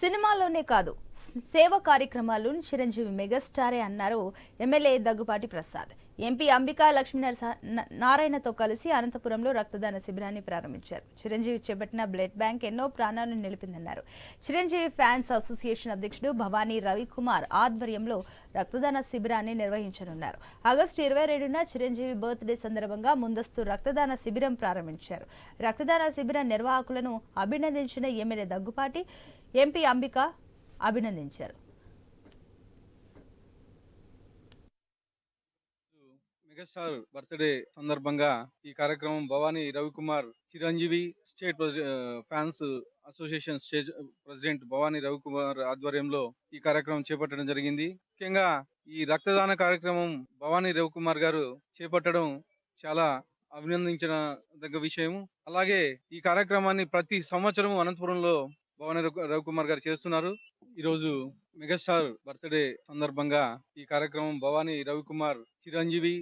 సినిమాలోనే కాదు. సేవ కార్యక్రమాలు చిరంజీవి మెగాస్టారే అన్నారు ఎమ్మెల్యే దగ్గుపాటి ప్రసాద్. ఎంపీ అంబికా లక్ష్మీనరస న- నారాయణతో కలిసి అనంతపురంలో రక్తదాన శిబిరాన్ని ప్రారంభించారు. చిరంజీవి చేపట్టిన బ్లడ్ బ్యాంక్ ఎన్నో ప్రాణాలను నిలిపిందన్నారు. చిరంజీవి ఫ్యాన్స్ అసోసియేషన్ అధ్యక్షుడు భవానీ రవికుమార్ ఆధ్వర్యంలో రక్తదాన శిబిరాన్ని నిర్వహించనున్నారు. ఆగస్టు ఇరవై రెండున చిరంజీవి బర్త్డే సందర్భంగా ముందస్తు రక్తదాన శిబిరం ప్రారంభించారు. రక్తదాన శిబిర నిర్వాహకులను అభినందించిన ఎమ్మెల్యే దగ్గుపాటి ఎంపీ అంబిక అభినందించారు. మెగాస్టార్ బర్త్డే సందర్భంగా ఈ కార్యక్రమం Bhavani Ravikumar Chiranjeevi state fans association state president Bhavani Ravikumar ఆధ్వర్యంలో ఈ కార్యక్రమం చేపట్టడం జరిగింది. ముఖ్యంగా ఈ రక్తదాన కార్యక్రమం భవానీ రవికుమార్ గారు చేపట్టడం చాలా అభినందించిన దగ్గ విషయం అలాగే ఈ కార్యక్రమాన్ని ప్రతి సంవత్సరం అనంతపురంలో భవానీ రవికుమార్ గారు చేస్తున్నారు. ఈరోజు మెగాస్టార్ బర్త్డే సందర్భంగా ఈ కార్యక్రమం భవానీ రవికుమార్ చిరంజీవి